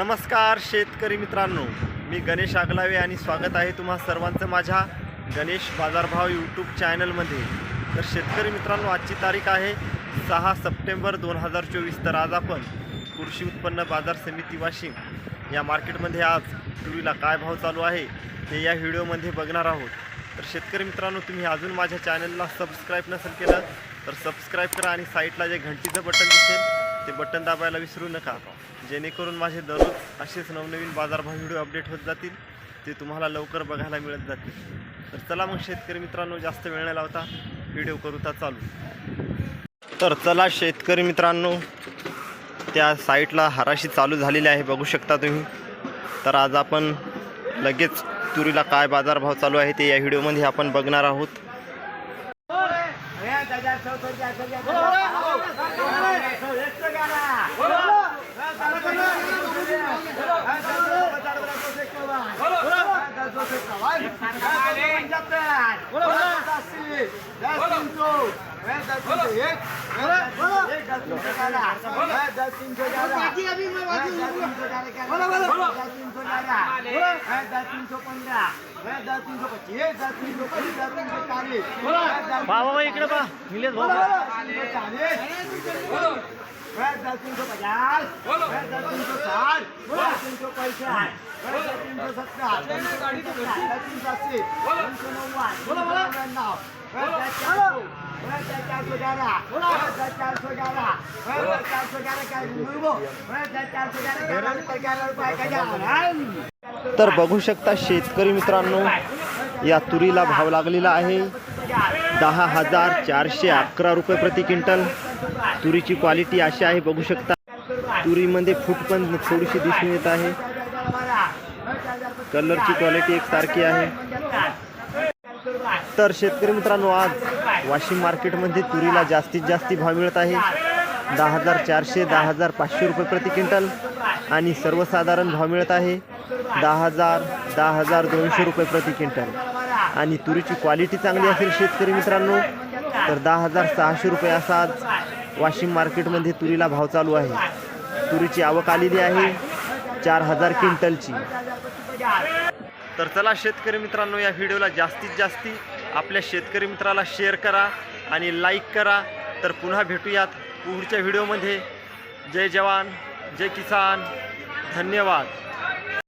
नमस्कार शेतकरी मित्रांनो मी गणेश आगलावे आणि स्वागत आहे तुम्हा सर्वांचं माझ्या गणेश बाजारभाव यूट्यूब चॅनलमध्ये तर शेतकरी मित्रांनो आजची तारीख आहे सहा सप्टेंबर दोन हजार चोवीस. तर आज आपण कृषी उत्पन्न बाजार समिती वाशिम या मार्केटमध्ये आज तुरीला काय भाव चालू आहे ते या व्हिडिओमध्ये बघणार आहोत. तर शेतकरी मित्रांनो तुम्ही अजून माझ्या चॅनलला सबस्क्राईब नसेल केलं तर सबस्क्राईब करा आणि साईटला जे घंटीचं बटन दिसेल ते बटन दाबायला विसरू नका. जेणेकरून माझे दररोज असेच नवनवीन बाजारभाव व्हिडिओ अपडेट होत जातील ते तुम्हाला लवकर बघायला मिळत जातील तर चला मग शेतकरी मित्रांनो जास्त वेळ नाही लावता व्हिडिओ करूता चालू तर चला शेतकरी मित्रांनो त्या साईटला हराशी चालू झालेली आहे बघू शकता तुम्ही तर आज आपण लगेच तुरीला काय बाजारभाव चालू आहे ते या व्हिडिओमध्ये आपण बघणार आहोत बाबा इकडे पा निलेश तीन सौ पचास तीनशे साठ तीनशे सौ तीनशे सौ सत्तर तीन सौ अस्सी नव्वद तर बघू शकता शेतकरी मित्रांनो या तुरीला भाव लागलेला आहे. दहा हजार चारशे अकरा रुपये प्रति क्विंटल. तुरीची क्वालिटी अशी आहे बघू शकता. तुरीमध्ये फूट पण थोडीशी दिसून येत आहे. कलरची क्वालिटी एकसारखी आहे. तर शेतकरी मित्रांनो आज वाशिम मार्केटमध्ये तुरीला जास्तीत जास्त भाव मिळत आहे. दहा हजार चारशे दहा हजार पाचशे रुपये प्रति क्विंटल आणि सर्वसाधारण भाव मिळत आहे. दहा हजार दहा हजार दोनशे रुपये प्रति क्विंटल. आणि तुरीची क्वालिटी चांगली असेल शेतकरी मित्रांनो तर दहा हजार सहाशे रुपये असा आज वाशिम मार्केटमध्ये तुरीला भाव चालू आहे. तुरीची आवक आलेली आहे चार हजार क्विंटलची. तर चला शेतकरी मित्रांनो या व्हिडिओला जास्तीत जास्ती आपल्या शेतकरी मित्राला शेअर करा आणि लाईक करा. तर पुन्हा भेटूयात पुढच्या व्हिडिओमध्ये जय जवान जय किसान. धन्यवाद.